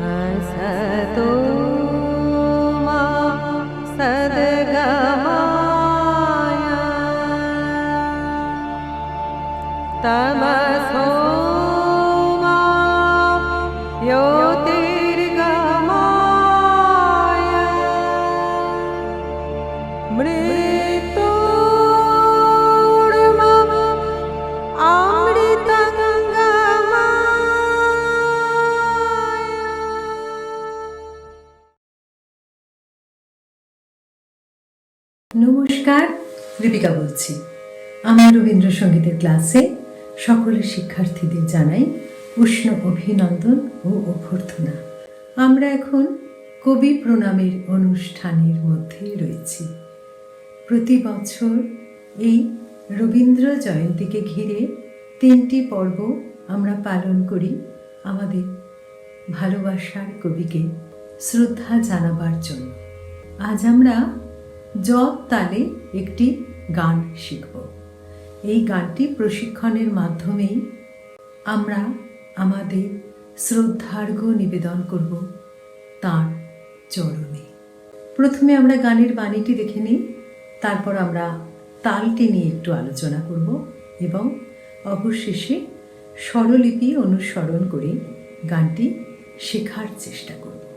हसतो নমস্কার, দীপিকা বলছি। আমার রবীন্দ্রসঙ্গীতের ক্লাসে সকল শিক্ষার্থীদের জানাই উষ্ণ অভিনন্দন ও অভ্যর্থনা। আমরা এখন কবি প্রণামের অনুষ্ঠানের মধ্যে রয়েছি। প্রতি বছর এই রবীন্দ্র জয়ন্তীকে ঘিরে তিনটি পর্ব আমরা পালন করি আমাদের ভালোবাসার কবিকে শ্রদ্ধা জানাবার জন্য। আজ আমরা জব তালে একটি গান শিখব। এই গানটি প্রশিক্ষণের মাধ্যমেই আমরা আমাদের শ্রদ্ধার্ঘ্য নিবেদন করব তার চরণে। প্রথমে আমরা গানের বাণীটি দেখে নিই, তারপর আমরা তালটি নিয়ে একটু আলোচনা করব এবং অবশেষে স্বরলিপি অনুসরণ করে গানটি শেখার চেষ্টা করব।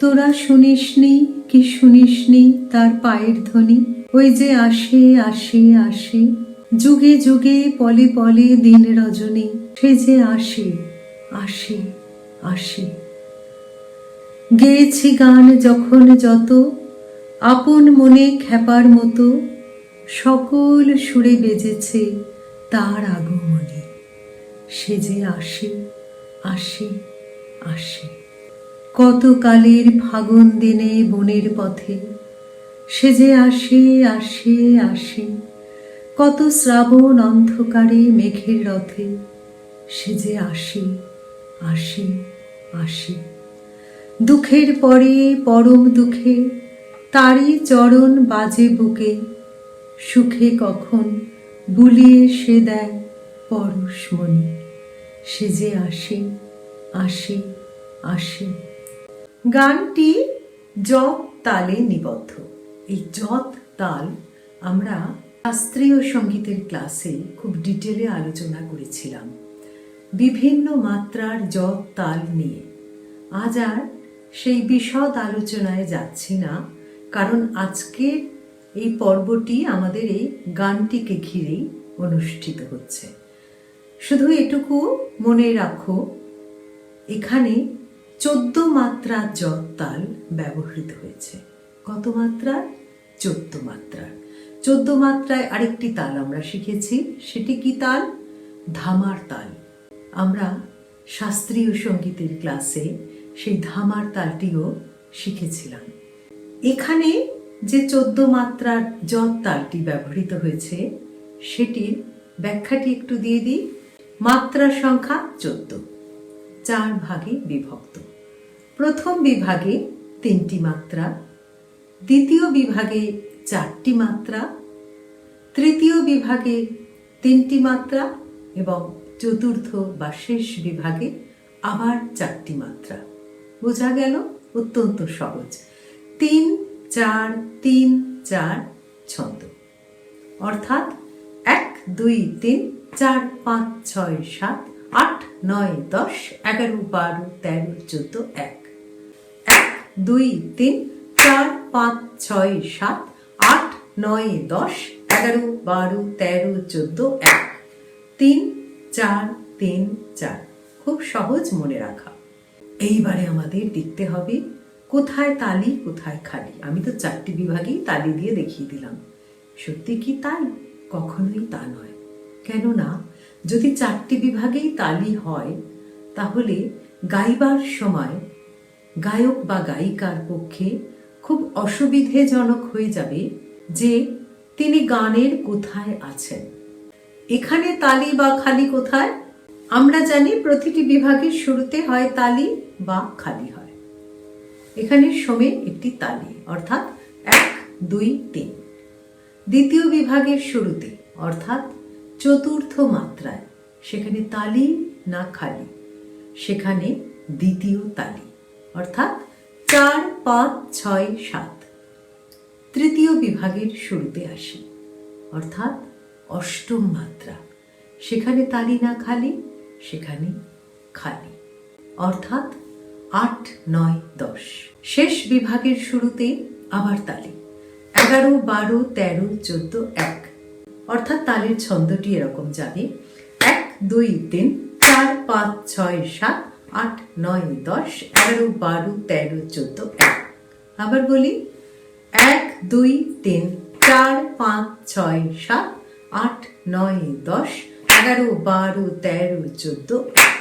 তোরা শুনিসনি কি শুনিসনি তার পায়ের ধ্বনি? ওই যে আসে আসে আসে, যুগে যুগে পলে পলে দিন রজনী, সে যে আসে আসে আসে। গেয়েছি গান যখন যত, আপন মনে খেপার মতো, সকল সুরে বেজেছে তার আগমনী। সে যে আসে আসে আসে। কত কালের ফাগুন দিনে বনের পথে। সে যে আসে আসে আসে, কত শ্রাবণ অন্ধকারে মেঘের রথে। সে যে আসে আসে আসে, দুঃখের পরে পরম দুঃখে, তারই চরণ বাজে বুকে। সুখে কখন বুলিয়ে সে দেয় পরশমণি সে যে আসে আসে আসে। গানটি যত তালে নিবদ্ধ। এই যত তাল আমরা শাস্ত্রীয় সঙ্গীতের ক্লাসে খুব ডিটেলে আলোচনা করেছিলাম। বিভিন্ন মাত্রার যত তাল নিয়ে। আজ আর সেই বিশদ আলোচনায় যাচ্ছি না, কারণ আজকের এই পর্বটি আমাদের এই গানটিকে ঘিরেই অনুষ্ঠিত হচ্ছে। শুধু এটুকু মনে রাখো, এখানে চোদ্দ মাত্রার যত তাল ব্যবহৃত হয়েছে। কত মাত্রার চোদ্দ মাত্রার চোদ্দ মাত্রায় আরেকটি তাল আমরা শিখেছি। সেটি কি তাল? ধামার তাল। আমরা শাস্ত্রীয় সঙ্গীতের ক্লাসে সেই ধামার তালটিও শিখেছিলাম। এখানে যে চোদ্দ মাত্রার যত তালটি ব্যবহৃত হয়েছে, সেটির ব্যাখ্যাটি একটু দিয়ে দিই। মাত্রা সংখ্যা চোদ্দ। চার ভাগে বিভক্ত। প্রথম বিভাগে তিনটি মাত্রা, দ্বিতীয় বিভাগে চারটি মাত্রা, তৃতীয় বিভাগে তিনটি মাত্রা এবং চতুর্থ বা শেষ বিভাগে আবার চারটি মাত্রা। বোঝা গেল? অত্যন্ত সহজ। তিন, চার তিন, চার, ছন্দ। অর্থাৎ এক, দুই, তিন, চার, পাঁচ, ছয়, সাত, আট, নয়, দশ, এগারো, বারো, তেরো, চোদ্দ, এক। দুই, তিন, চার, পাঁচ, ছয়, সাত, আট, নয়, দশ, এগারো, বারো, তেরো, চোদ্দ, এক। তিন, চার তিন, চার। খুব সহজ মনে রাখা। এইবারে আমাদের দেখতে হবে, কোথায় তালি, কোথায় খালি? আমি তো চারটি বিভাগেই তালি দিয়ে দেখিয়ে দিলাম। সত্যি কি তাই? কখনোই তা নয়। কেননা, যদি চারটি বিভাগেই তালি হয়, তাহলে গাইবার সময় গায়ক বা গায়িকার পক্ষে খুব অসুবিধেজনক হয়ে যাবে যে তিনি গানের কোথায় আছেন। এখানে তালি বা খালি কোথায়? আমরা জানি প্রতিটি বিভাগের শুরুতে হয় তালি বা খালি হয়। এখানে সমে একটি তালি, অর্থাৎ এক, দুই, তিন। দ্বিতীয় বিভাগের শুরুতে, অর্থাৎ চতুর্থ মাত্রায়। সেখানে তালি না খালি, সেখানে দ্বিতীয় তালি। অর্থাৎ চার, পাঁচ, ছয়, সাত। তৃতীয় বিভাগের শুরুতে আসি, অর্থাৎ অষ্টম মাত্রা। সেখানে তালি না খালি, সেখানে খালি। অর্থাৎ আট, নয়, দশ। শেষ বিভাগের শুরুতে আবার তালি। এগারো, বারো, তেরো, চোদ্দ, এক। অর্থাৎ তালের ছন্দটি এরকম যাবে। এক, দুই, তিন, চার, পাঁচ, ছয়, সাত আট, নয়, দশ, এগারো, বারো, তেরো, চোদ্দ, এক। আবার বলি, এক, দুই, তিন, চার, পাঁচ, ছয়, সাত, আট, নয়, দশ, এগারো, বারো, তেরো, চোদ্দ, এক।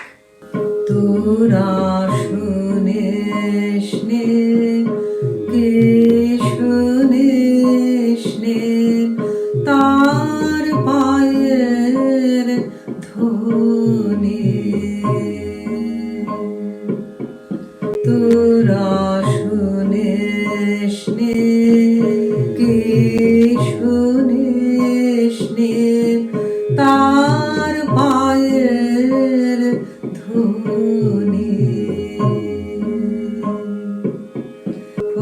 তোরা শুনিস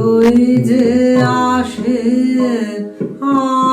ওই যে আসে আসে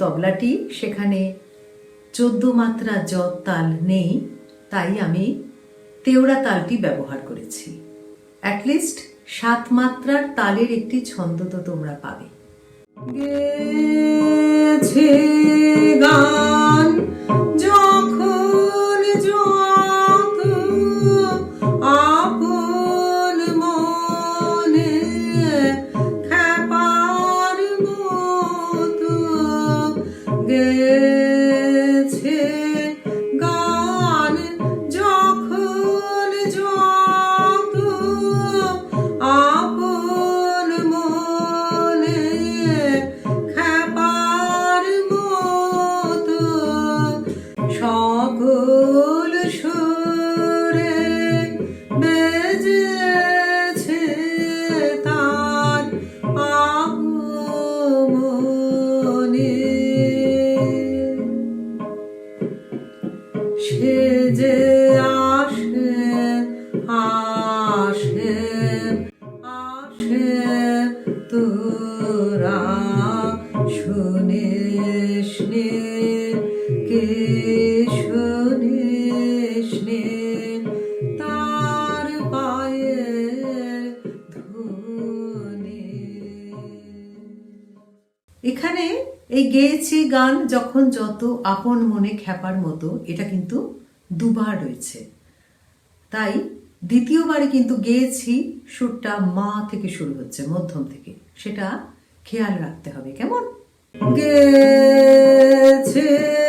তবলাটি সেখানে চোদ্দ মাত্রা জ তাল নেই, তাই আমি তেওড়া তালটি ব্যবহার করেছি। অ্যাটলিস্ট সাত মাত্রার তালের একটি ছন্দ তো তোমরা পাবে। গান এখানে এই গেয়েছি গান যখন যত আপন মনে খ্যাপার মতো, এটা কিন্তু দুবার রয়েছে। তাই দ্বিতীয়বারে কিন্তু গেয়েছি, সুরটা মা থেকে শুরু হচ্ছে, মধ্যম থেকে। সেটা খেয়াল রাখতে হবে, কেমন? গেছে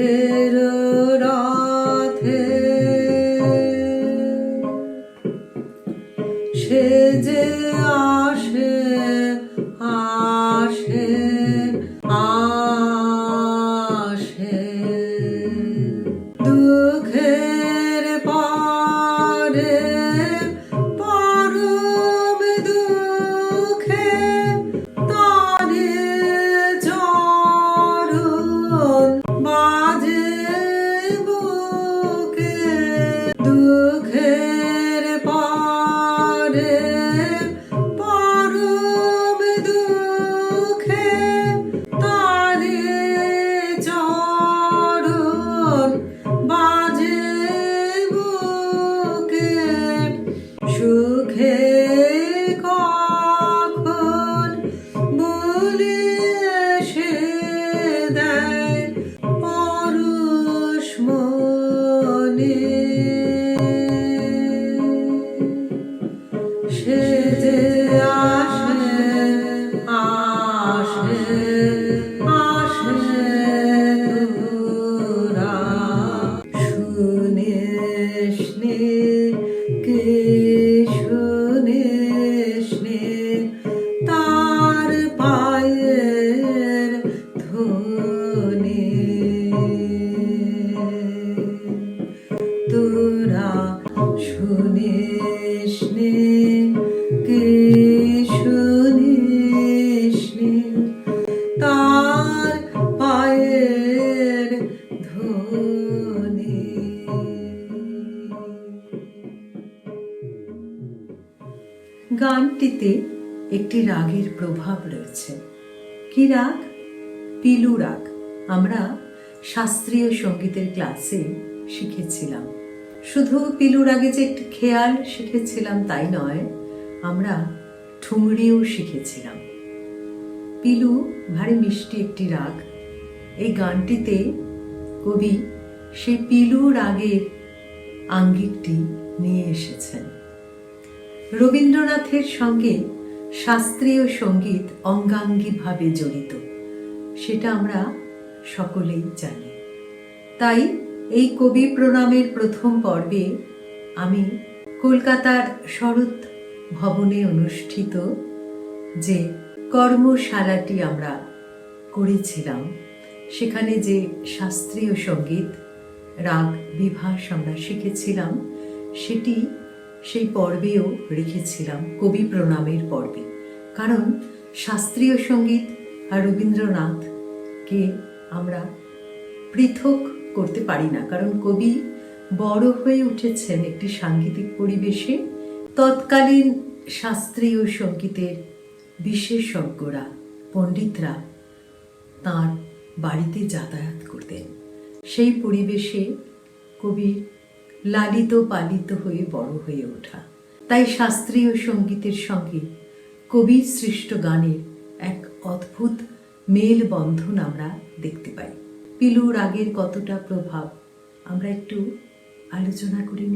মেঘের গানটিতে একটি রাগের প্রভাব রয়েছে। কি রাগ? পিলু রাগ। আমরা শাস্ত্রীয় সঙ্গীতের ক্লাসে শিখেছিলাম। শুধু পিলু রাগে যে একটি খেয়াল শিখেছিলাম তাই নয়, আমরা ঠুংরিও শিখেছিলাম। পিলু, ভারী মিষ্টি একটি রাগ। এই গানটিতে কবি সেই পিলু রাগের আঙ্গিকটি নিয়ে এসেছেন। রবীন্দ্রনাথের সঙ্গে শাস্ত্রীয় সংগীত অঙ্গাঙ্গিভাবে জড়িত। সেটা আমরা সকলেই জানি। তাই এই কবি প্রণামের প্রথম পর্বে আমি কলকাতার শরৎ ভবনে অনুষ্ঠিত যে কর্মশালাটি আমরা করেছিলাম, সেখানে যে শাস্ত্রীয় সংগীত রাগ বিভাস আমরা শিখেছিলাম, সেটি সেই পর্বেও রেখেছিলাম কবি প্রণামের পর্বে। কারণ শাস্ত্রীয় সংগীত আর রবীন্দ্রনাথকে আমরা পৃথক করতে পারি না। কারণ কবি বড় হয়ে উঠেছেন একটি সাংগীতিক পরিবেশে। তৎকালীন শাস্ত্রীয় সঙ্গীতের বিশেষজ্ঞরা, পণ্ডিতরা তার বাড়িতে যাতায়াত করতেন। সেই পরিবেশে কবি লালিত পালিত হয়ে বড় হয়ে ওঠা। তাই শাস্ত্রীয় সঙ্গীতের সঙ্গে কবির সৃষ্ট গানের এক অদ্ভুত মেল বন্ধন আমরা দেখতে পাই। পিলু রাগের কতটা প্রভাব আমরা একটু আলোচনা করে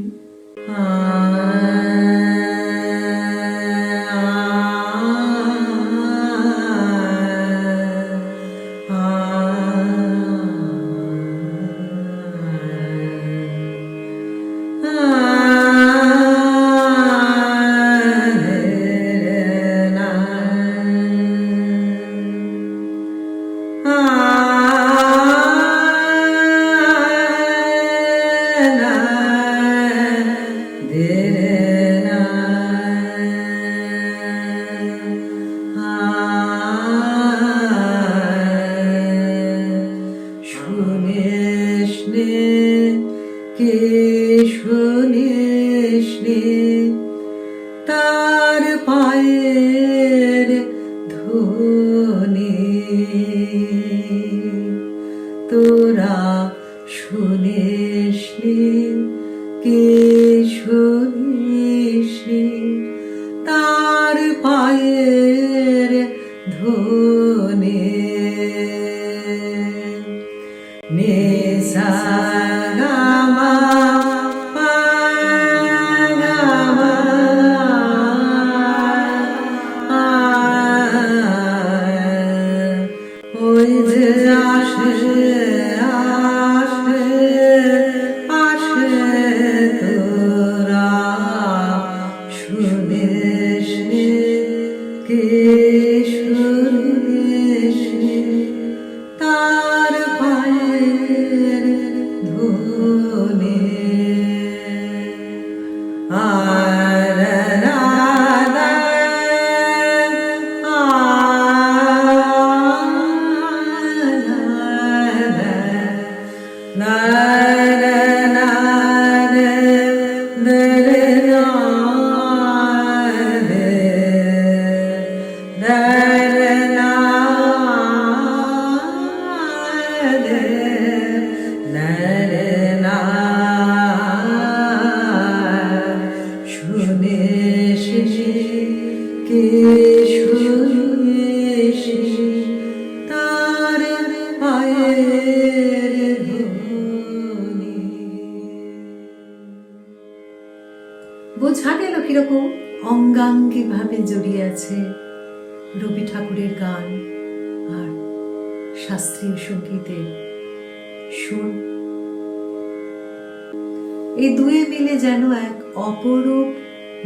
এই দুয়ে মিলে যেন এক অপরূপ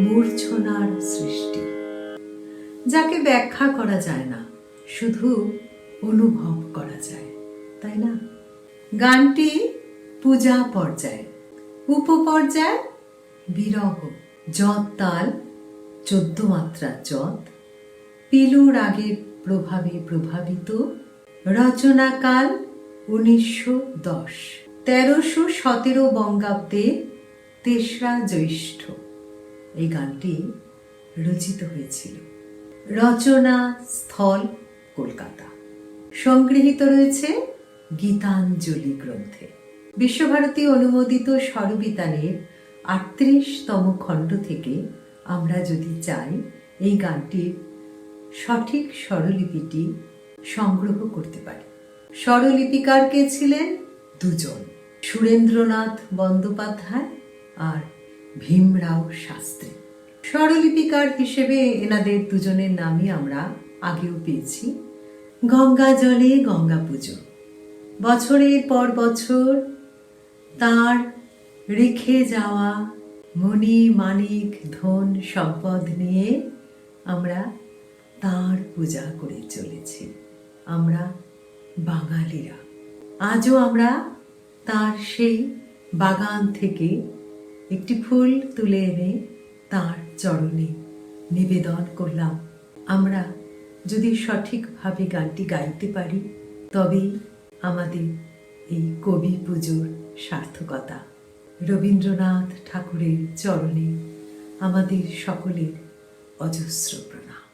মূর্ছনার সৃষ্টি। যাকে ব্যাখ্যা করা যায় না, শুধু অনুভব করা যায়, তাই না? গানটি পূজা পর্যায়ে, উপপর্যায়, বিরহ যত তাল, চোদ্দ মাত্রা যত পিলু রাগের প্রভাবে প্রভাবিত, রচনাকাল উনিশশো দশ। তেরোশো সতেরো বঙ্গাব্দে তেসরা জ্যৈষ্ঠ। এই গানটি রচিত হয়েছিল। রচনা স্থল, কলকাতা। সংগৃহীত রয়েছে গীতাঞ্জলি গ্রন্থে। বিশ্বভারতী অনুমোদিত স্বরবিতানের আটত্রিশতম খণ্ড থেকে আমরা যদি চাই, এই গানটির সঠিক স্বরলিপিটি সংগ্রহ করতে পারি। স্বরলিপিকার কে ছিলেন? দুজন। সুরেন্দ্রনাথ বন্দ্যোপাধ্যায় আর ভীমরাও শাস্ত্রী। স্বরলিপিকার হিসেবে এনাদের দুজনের নামই আমরা আগেও পেয়েছি। গঙ্গা জলে গঙ্গা পুজো। বছরের পর বছর তার রেখে যাওয়া মণি মানিক ধন সম্পদ নিয়ে আমরা তার পূজা করে চলেছি। আমরা বাঙালিরা। আজও আমরা তার সেই বাগান থেকে একটি ফুল তুলে এনে তার চরণে নিবেদন করলাম। আমরা যদি সঠিকভাবে গানটি গাইতে পারি, তবেই আমাদের এই কবি পুজোর সার্থকতা। রবীন্দ্রনাথ ঠাকুরের চরণে আমাদের সকলের অজস্র প্রণাম।